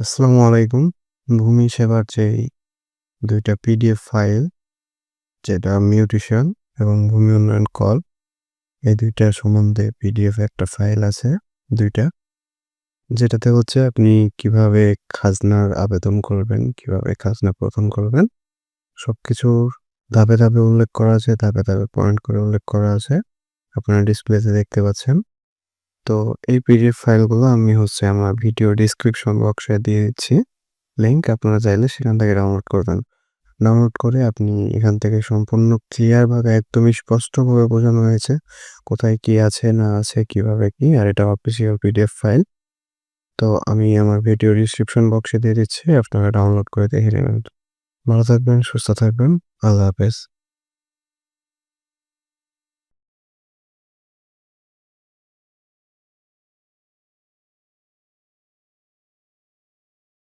আসসালামু আলাইকুম। ভূমি সেবার যেই দুইটা পিডিএফ ফাইল যেটা মিউটেশন এবং ভূমি উন্নয়ন কল এই দুইটা সম্বন্ধে পিডিএফ একটা ফাইল আছে দুইটা যেটাতে হচ্ছে আপনি কীভাবে খাজনার আবেদন করবেন, কীভাবে খাজনা প্রদান করবেন সবকিছুর ধাপে, ধাপে উল্লেখ করা আছে, ধাপে, ধাপে পয়েন্ট করে উল্লেখ করা আছে। আপনারা ডিসপ্লেতে দেখতে পাচ্ছেন। তো এই পিডিএফ ফাইলগুলো আমি হচ্ছে আমার ভিডিও ডেসক্রিপশন বক্সে দিয়ে দিচ্ছি। লিংক আপনারা চাইলে সেখান থেকে ডাউনলোড করবেন। ডাউনলোড করে আপনি এখান থেকে সম্পূর্ণ ক্লিয়ারভাবে একদমই স্পষ্টভাবে বোঝানো হয়েছে কোথায় কি আছে না আছে, কীভাবে কি আর এটা অফিসিয়াল পিডিএফ ফাইল। তো আমি আমার ভিডিও ডেসক্রিপশন বক্সে দিয়ে দিচ্ছি। আপনারা ডাউনলোড করে দেখে নেবেন। ভালো থাকবেন, সুস্থ থাকবেন। আল্লাহ হাফেজ।